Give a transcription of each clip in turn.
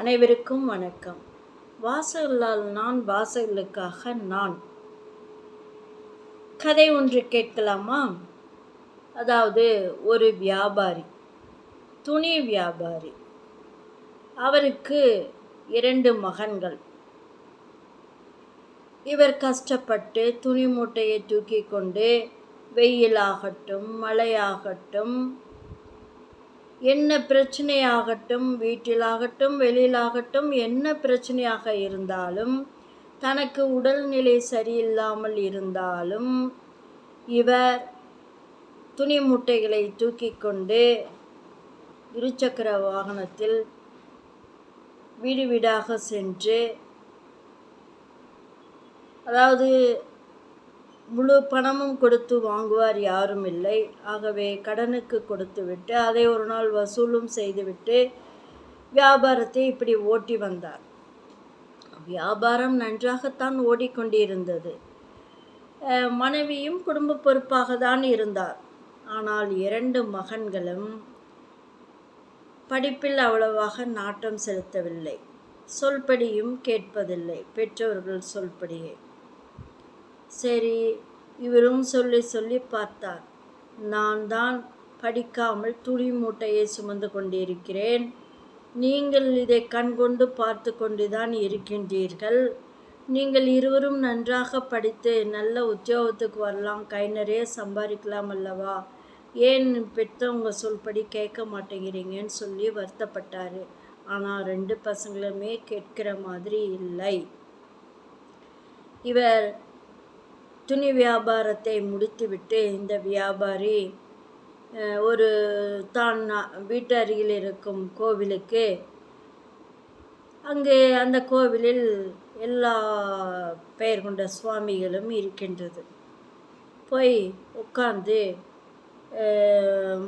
அனைவருக்கும் வணக்கம். வாசகலால் நான் வாசலுக்காக நான். கதை ஒன்று கேட்கலாமா? அதாவது ஒரு வியாபாரி துணி வியாபாரி. அவருக்கு இரண்டு மகன்கள். இவர் கஷ்டப்பட்டு துணி மூட்டையை தூக்கி கொண்டு வெயிலாகட்டும் மழையாகட்டும் என்ன பிரச்சனையாகட்டும் வீட்டிலாகட்டும் வெளியிலாகட்டும் என்ன பிரச்சனையாக இருந்தாலும் தனக்கு உடல்நிலை சரியில்லாமல் இருந்தாலும் இவர் துணி மூட்டைகளை தூக்கி கொண்டு இருசக்கர வாகனத்தில் வீடு வீடாக சென்று அதாவது முழு பணமும் கொடுத்து வாங்குவார் யாரும் இல்லை. ஆகவே கடனுக்கு கொடுத்து விட்டு அதை ஒரு நாள் வசூலும் செய்துவிட்டு வியாபாரத்தை இப்படி ஓட்டி வந்தார். வியாபாரம் நன்றாகத்தான் ஓடிக்கொண்டிருந்தது. மனைவியும் குடும்ப பொறுப்பாக தான் இருந்தார். ஆனால் இரண்டு மகன்களும் படிப்பில் அவ்வளவாக நாட்டம் செலுத்தவில்லை. சொல்படியும் கேட்பதில்லை. பெற்றோர்கள் சொல்படியே. சரி இவரும் சொல்லி சொல்லி பார்த்தார். நான் தான் படிக்காமல் துணி மூட்டையை சுமந்து கொண்டிருக்கிறேன். நீங்கள் இதை கண்கொண்டு பார்த்து கொண்டுதான் இருக்கின்றீர்கள். நீங்கள் இருவரும் நன்றாக படித்து நல்ல உத்தியோகத்துக்கு வரலாம். கை நிறைய சம்பாதிக்கலாம் அல்லவா? ஏன் பெற்றவங்க சொல்படி கேட்க மாட்டேங்கிறீங்கன்னு சொல்லி வருத்தப்பட்டார். ஆனால் ரெண்டு பசங்களுமே கேட்கிற மாதிரி இல்லை. இவர் துணி வியாபாரத்தை முடித்துவிட்டு இந்த வியாபாரி ஒரு தான் வீட்டு அருகில் இருக்கும் கோவிலுக்கு அங்கே அந்த கோவிலில் எல்லா பெயர் கொண்ட சுவாமிகளும் இருக்கின்றது. போய் உட்கார்ந்து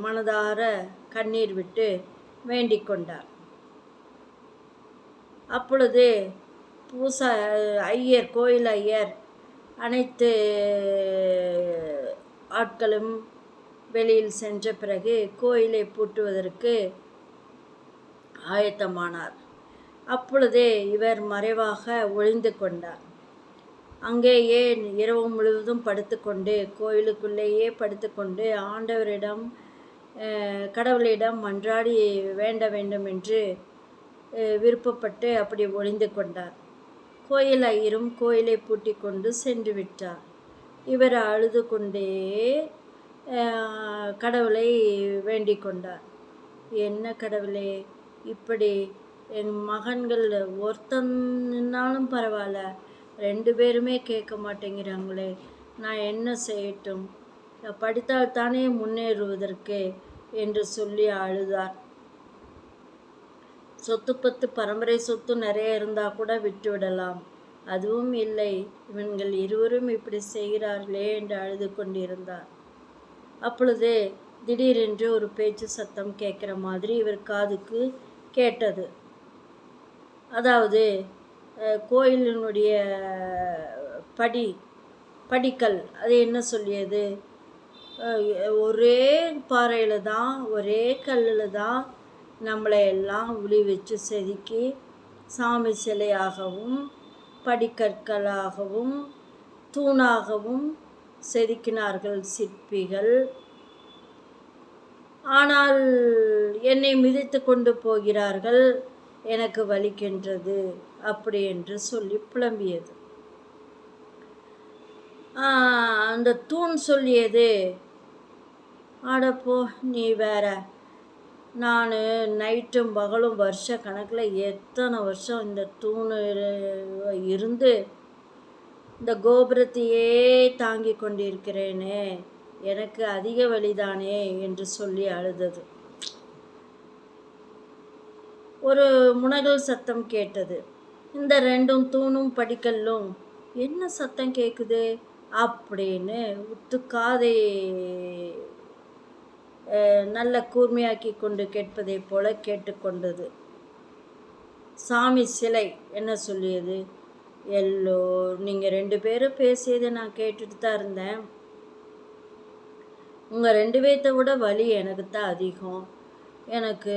மனதார கண்ணீர் விட்டு வேண்டிக் கொண்டார். அப்பொழுது பூசா ஐயர் கோயில் ஐயர் அனைத்து ஆட்களும் வெளியில் சென்ற பிறகு கோயிலை பூட்டுவதற்கு ஆயத்தமானார். அப்பொழுதே இவர் மறைவாக ஒளிந்து கொண்டார். அங்கேயே இரவு முழுவதும் படுத்துக்கொண்டு கோயிலுக்குள்ளேயே படுத்துக்கொண்டு ஆண்டவரிடம் கடவுளிடம் மன்றாடி வேண்ட வேண்டும் என்று விருப்பப்பட்டு அப்படி ஒளிந்து கொண்டார். கோயில் ஐயரும் கோயிலை பூட்டி கொண்டு சென்று விட்டார் இவர் அழுது கொண்டே கடவுளை வேண்டிக் கொண்டார். என்ன கடவுளே இப்படி என் மகன்கள் ஒருத்தன் பரவாயில்ல ரெண்டு பேருமே கேட்க மாட்டேங்கிறாங்களே நான் என்ன செய்யட்டும்? படித்தால் தானே முன்னேறுவதற்கு என்று சொல்லி அழுதார். சொத்து பத்து பரம்பரை சொத்து நிறைய இருந்தால் கூட விட்டு விடலாம் அதுவும் இல்லை. இவன்கள் இருவரும் இப்படி செய்கிறார்களே என்று அழுது கொண்டிருந்தார். அப்பொழுது திடீரென்று ஒரு பேச்சு சத்தம் கேட்குற மாதிரி இவர் காதுக்கு கேட்டது. அதாவது கோயிலினுடைய படி படிக்கல் அது என்ன சொல்லியது? ஒரே பாறையில் தான் ஒரே கல்லில் தான் நம்மளை எல்லாம் உளி வச்சு செதுக்கி சாமி சிலையாகவும் படிக்கற்களாகவும் தூணாகவும் செதுக்கினார்கள் சிற்பிகள். ஆனால் என்னை மிதித்து கொண்டு போகிறார்கள் எனக்கு வலிக்கின்றது அப்படி என்று சொல்லி புலம்பியது. அந்த தூண் சொல்லியது ஆடப்போ நீ வேற நான் நைட்டும் பகலும் வருஷ கணக்கில் எத்தனை வருஷம் இந்த தூணு இருந்து இந்த கோபுரத்தையே தாங்கி கொண்டிருக்கிறேனே எனக்கு அதிக வழிதானே என்று சொல்லி அழுதது. ஒரு முனகல் சத்தம் கேட்டது. இந்த ரெண்டும் தூணும் படிக்கல்லும் என்ன சத்தம் கேட்குது அப்படின்னு உத்து காதை நல்ல கூர்மையாக்கி கொண்டு கேட்பதைப் போல கேட்டுக்கொண்டது. சாமி சிலை என்ன சொல்லியது? எல்லோ நீங்கள் ரெண்டு பேரும் பேசியதை நான் கேட்டுட்டு தான் இருந்தேன். உங்கள் ரெண்டு பேர்த்த விட வலி எனக்கு தான் அதிகம். எனக்கு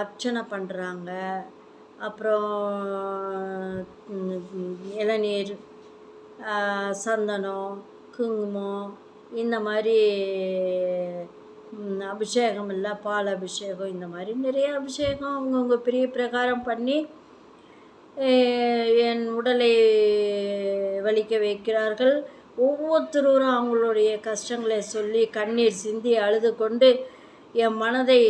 அர்ச்சனை பண்ணுறாங்க அப்புறம் இளநீர் சந்தனம் குங்குமம் இந்த மாதிரி அபிஷேகம் இல்லை பால் அபிஷேகம் இந்த மாதிரி நிறைய அபிஷேகம் அவங்கவுங்க பிரிய பிரகாரம் பண்ணி என் உடலை வலிக்க வைக்கிறார்கள். ஒவ்வொருத்தரும் அவங்களுடைய கஷ்டங்களை சொல்லி கண்ணீர் சிந்தி அழுது கொண்டு என் மனதை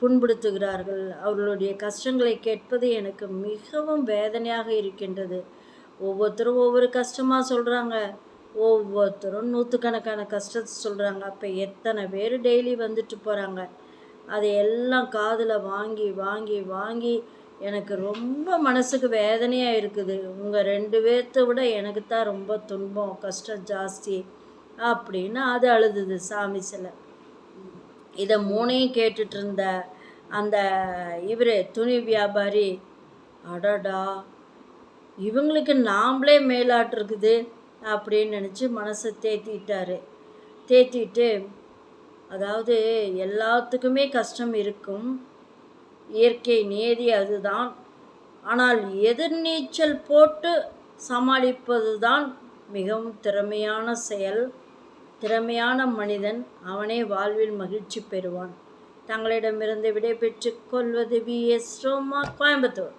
புண்படுத்துகிறார்கள். அவர்களுடைய கஷ்டங்களை கேட்பது எனக்கு மிகவும் வேதனையாக இருக்கின்றது. ஒவ்வொருத்தரும் ஒவ்வொரு கஷ்டமாக சொல்கிறாங்க ஒவ்வொருத்தரும் நூற்றுக்கணக்கான கஷ்டத்தை சொல்கிறாங்க அப்போ எத்தனை பேர் டெய்லி வந்துட்டு போகிறாங்க அதை எல்லாம் காதில் வாங்கி வாங்கி வாங்கி எனக்கு ரொம்ப மனசுக்கு வேதனையாக இருக்குது. உங்கள் ரெண்டு பேர்த்த விட எனக்கு தான் ரொம்ப துன்பம் கஷ்டம் ஜாஸ்தி அப்படின்னு அது அழுதுது சாமி சிலை. இதை மூணையும் கேட்டுட்டு இருந்த அந்த இவர் துணி வியாபாரி அடடா இவங்களுக்கு நாம்ளே மேலாட்டிருக்குது இருக்குது. அப்படின்னு நினச்சி மனசை தேத்திட்டார். தேத்திட்டு அதாவது எல்லாத்துக்குமே கஷ்டம் இருக்கும். இயற்கை நியதி அதுதான். ஆனால் எதிர்நீச்சல் போட்டு சமாளிப்பது தான் மிகவும் திறமையான செயல். திறமையான மனிதன் அவனே வாழ்வில் மகிழ்ச்சி பெறுவான். தங்களிடமிருந்து விடைபெற்றுக் கொள்வது வி எஸ் ரோமா கோயம்புத்தூர்.